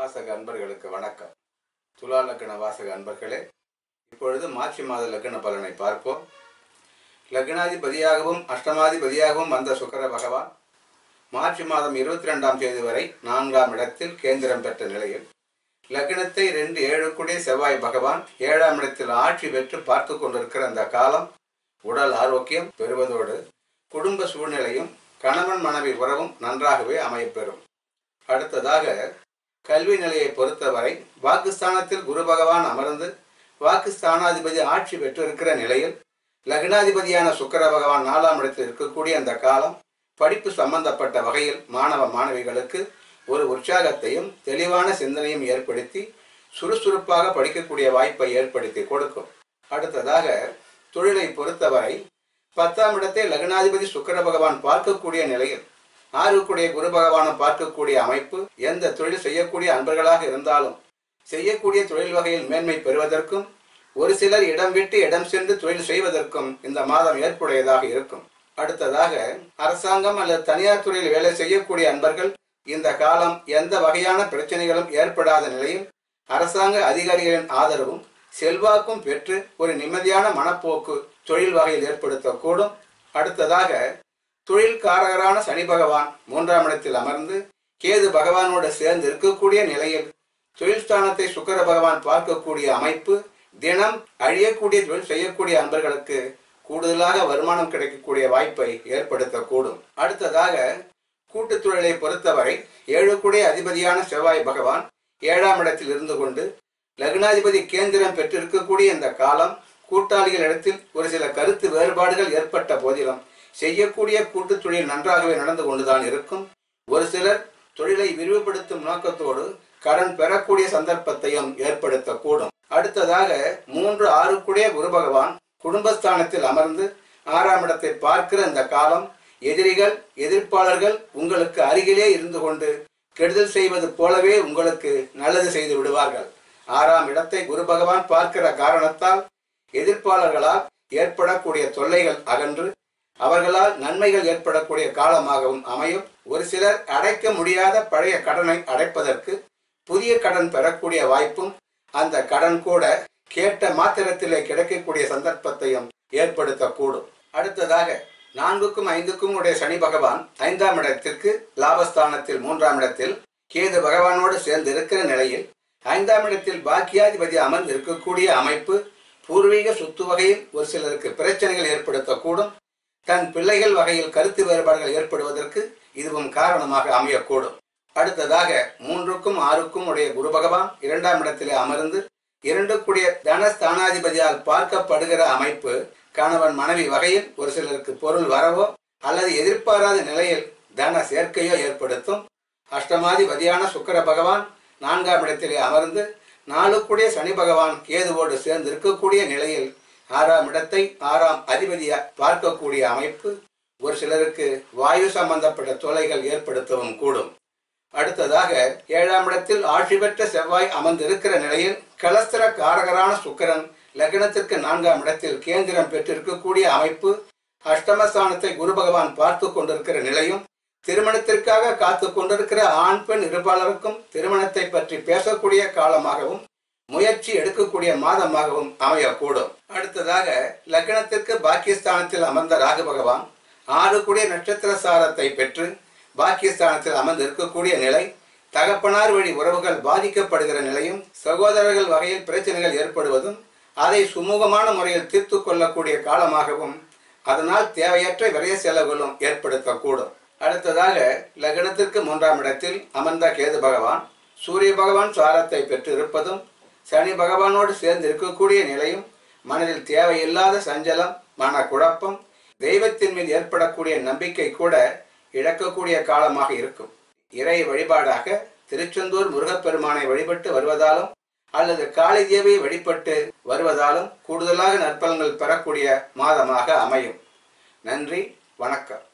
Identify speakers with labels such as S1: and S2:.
S1: வாசக அன்பர்களுக்கு வணக்கம். துலா லக்ன வாசக அன்பர்களே இப்பொழுது மார்ச் மாத லக்ன பலனை பார்ப்போம். லக்னாதிபதியாகவும் அஷ்டமாதிபதியாகவும் வந்த சுக்கர பகவான் மார்ச் மாதம் இருபத்தி ரெண்டாம் தேதி வரை நான்காம் இடத்தில் கேந்திரம் பெற்ற நிலையில் லக்னத்தை ரெண்டு ஏழுக்குடைய செவ்வாய் பகவான் ஏழாம் இடத்தில் ஆட்சி பெற்று பார்த்து கொண்டிருக்கிற அந்த காலம் உடல் ஆரோக்கியம் பெறுவதோடு குடும்ப சூழ்நிலையும் கணவன் மனைவி உறவும் நன்றாகவே அமையப்பெறும் அடுத்ததாக கல்வி நிலையை பொறுத்தவரை வாக்குஸ்தானத்தில் குரு பகவான் அமர்ந்து வாக்குஸ்தானாதிபதி ஆட்சி பெற்றிருக்கிற நிலையில் லக்னாதிபதியான சுக்கிர பகவான் நாலாம் இடத்தில் இருக்கக்கூடிய அந்த காலம் படிப்பு சம்பந்தப்பட்ட வகையில் மாணவ மாணவிகளுக்கு ஒரு உற்சாகத்தையும் தெளிவான சிந்தனையும் ஏற்படுத்தி சுறுசுறுப்பாக படிக்கக்கூடிய வாய்ப்பை ஏற்படுத்தி கொடுக்கும். அடுத்ததாக தொழிலை பொறுத்தவரை பத்தாம் இடத்தை லக்னாதிபதி சுக்கர பகவான் பார்க்கக்கூடிய நிலையில் ஆறுக்குடைய குரு பகவானை பார்க்கக்கூடிய அமைப்பு எந்த தொழில் செய்யக்கூடிய அன்பர்களாக இருந்தாலும் செய்யக்கூடிய தொழில் வகையில் மேன்மை பெறுவதற்கும் ஒரு சிலர் இடம் விட்டு இடம் சென்று தொழில் செய்வதற்கும் இந்த மாதம் ஏற்புடையதாக இருக்கும். அடுத்ததாக அரசாங்கம் அல்லது தனியார் துறையில் வேலை செய்யக்கூடிய அன்பர்கள் இந்த காலம் எந்த வகையான பிரச்சனைகளும் ஏற்படாத நிலையில் அரசாங்க அதிகாரிகளின் ஆதரவும் செல்வாக்கும் பெற்று ஒரு நிம்மதியான மனப்போக்கு தொழில் வகையில் ஏற்படுத்தக்கூடும். அடுத்ததாக தொழில் காரகரான சனி பகவான் மூன்றாம் இடத்தில் அமர்ந்து கேது பகவானோடு சேர்ந்து இருக்கக்கூடிய நிலையில் தொழில் ஸ்தானத்தை சுக்கர பகவான் பார்க்கக்கூடிய அமைப்பு தினம் அழியக்கூடிய தொழில் செய்யக்கூடிய அன்பர்களுக்கு கூடுதலாக வருமானம் கிடைக்கக்கூடிய வாய்ப்பை ஏற்படுத்தக்கூடும். அடுத்ததாக கூட்டுத் தொழிலை பொறுத்தவரை ஏழு கூடிய அதிபதியான செவ்வாய் பகவான் ஏழாம் இடத்தில் இருந்து கொண்டு லக்னாதிபதி கேந்திரம் பெற்றிருக்கக்கூடிய இந்த காலம் கூட்டாளிகள் இடத்தில் ஒரு சில கருத்து வேறுபாடுகள் ஏற்பட்ட போதிலும் செய்யக்கூடிய கூட்டு தொழில் நன்றாகவே நடந்து கொண்டுதான் இருக்கும். ஒரு சிலர் தொழிலை விரிவுபடுத்தும் நோக்கத்தோடு கடன் பெறக்கூடிய சந்தர்ப்பத்தையும் ஏற்படுத்தக்கூடும். அடுத்ததாக மூன்று ஆறுக்குடைய குரு பகவான் குடும்பஸ்தானத்தில் அமர்ந்து ஆறாம் இடத்தை பார்க்கிற இந்த காலம் எதிரிகள் எதிர்ப்பாளர்கள் உங்களுக்கு அருகிலே இருந்து கொண்டு கெடுதல் செய்வது போலவே உங்களுக்கு நல்லது செய்து விடுவார்கள். ஆறாம் இடத்தை குரு பகவான் பார்க்கிற காரணத்தால் எதிர்ப்பாளர்களால் ஏற்படக்கூடிய தொல்லைகள் அகன்று அவர்களால் நன்மைகள் ஏற்படக்கூடிய காலமாகவும் அமையும். ஒரு சிலர் அடைக்க முடியாத பழைய கடனை அடைப்பதற்கு புதிய கடன் பெறக்கூடிய வாய்ப்பும் அந்த கடன் கூட கேட்ட மாத்திரத்திலே கிடைக்கக்கூடிய சந்தர்ப்பத்தையும் ஏற்படுத்தக்கூடும். அடுத்ததாக நான்குக்கும் ஐந்துக்கும் உடைய சனி பகவான் ஐந்தாம் இடத்திற்கு லாபஸ்தானத்தில் மூன்றாம் இடத்தில் கேது பகவானோடு சேர்ந்து இருக்கிற நிலையில் ஐந்தாம் இடத்தில் பாக்கியாதிபதி அமர்ந்து இருக்கக்கூடிய அமைப்பு பூர்வீக சொத்து வகையில் ஒரு சிலருக்கு பிரச்சனைகள் ஏற்படுத்தக்கூடும். தன் பிள்ளைகள் வகையில் கருத்து வேறுபாடுகள் ஏற்படுவதற்கு இதுவும் காரணமாக அமையக்கூடும். அடுத்ததாக மூன்றுக்கும் ஆறுக்கும் உடைய குரு பகவான் இரண்டாம் இடத்திலே அமர்ந்து இரண்டுக்குடைய தனஸ்தானாதிபதியால் பார்க்கப்படுகிற அமைப்பு கணவன் மனைவி வகையில் ஒரு சிலருக்கு பொருள் வரவோ அல்லது எதிர்பாராத நிலையில் தன சேர்க்கையோ ஏற்படுத்தும். அஷ்டமாதிபதியான சுக்கர பகவான் நான்காம் இடத்திலே அமர்ந்து நாளுக்குடைய சனி பகவான் கேதுவோடு சேர்ந்து இருக்கக்கூடிய நிலையில் ஆறாம் இடத்தை ஆறாம் அதிபதியாக பார்க்கக்கூடிய அமைப்பு ஒரு சிலருக்கு வாயு சம்பந்தப்பட்ட தொலைகள் ஏற்படுத்தவும் கூடும். அடுத்ததாக ஏழாம் இடத்தில் ஆட்சி பெற்ற செவ்வாய் அமர்ந்திருக்கிற நிலையில் கலஸ்திர காரகரான சுக்கரன் லக்னத்திற்கு நான்காம் இடத்தில் கேந்திரம் பெற்றிருக்கக்கூடிய அமைப்பு அஷ்டமஸ்தானத்தை குரு பகவான் பார்த்து கொண்டிருக்கிற நிலையும் திருமணத்திற்காக காத்து கொண்டிருக்கிற ஆண் பெண் இருபாலருக்கும் திருமணத்தை பற்றி பேசக்கூடிய காலமாகவும் முயற்சி எடுக்கக்கூடிய மாதமாகவும் அமையக்கூடும். அடுத்ததாக லக்னத்திற்கு பாக்கியஸ்தானத்தில் அமர்ந்த ராகு பகவான் ஆறு கூடிய நட்சத்திர சாரத்தை பெற்று பாக்கியஸ்தானத்தில் அமர்ந்து இருக்கக்கூடிய நிலை தகப்பனார் வழி உறவுகள் பாதிக்கப்படுகிற நிலையும் சகோதரர்கள் வகையில் பிரச்சனைகள் ஏற்படுவதும் அதை சுமூகமான முறையில் தீர்த்து கொள்ளக்கூடிய காலமாகவும் அதனால் தேவையற்ற விரைய செலவுகளும் ஏற்படுத்தக்கூடும். அடுத்ததாக லக்னத்திற்கு மூன்றாம் இடத்தில் அமர்ந்த கேது பகவான் சூரிய பகவான் சாரத்தை பெற்று இருப்பதும் சனி பகவானோடு சேர்ந்து இருக்கக்கூடிய நிலையும் மனதில் தேவையில்லாத சஞ்சலம் மன குழப்பம் தெய்வத்தின் மீது ஏற்படக்கூடிய நம்பிக்கை கூட இழக்கக்கூடிய காலமாக இருக்கும். இறை வழிபாடாக திருச்செந்தூர் முருகப்பெருமானை வழிபட்டு வருவதாலும் அல்லது காளி தேவியை வழிபட்டு வருவதாலும் கூடுதலாக நற்பலன்கள் பெறக்கூடிய மாதமாக அமையும். நன்றி வணக்கம்.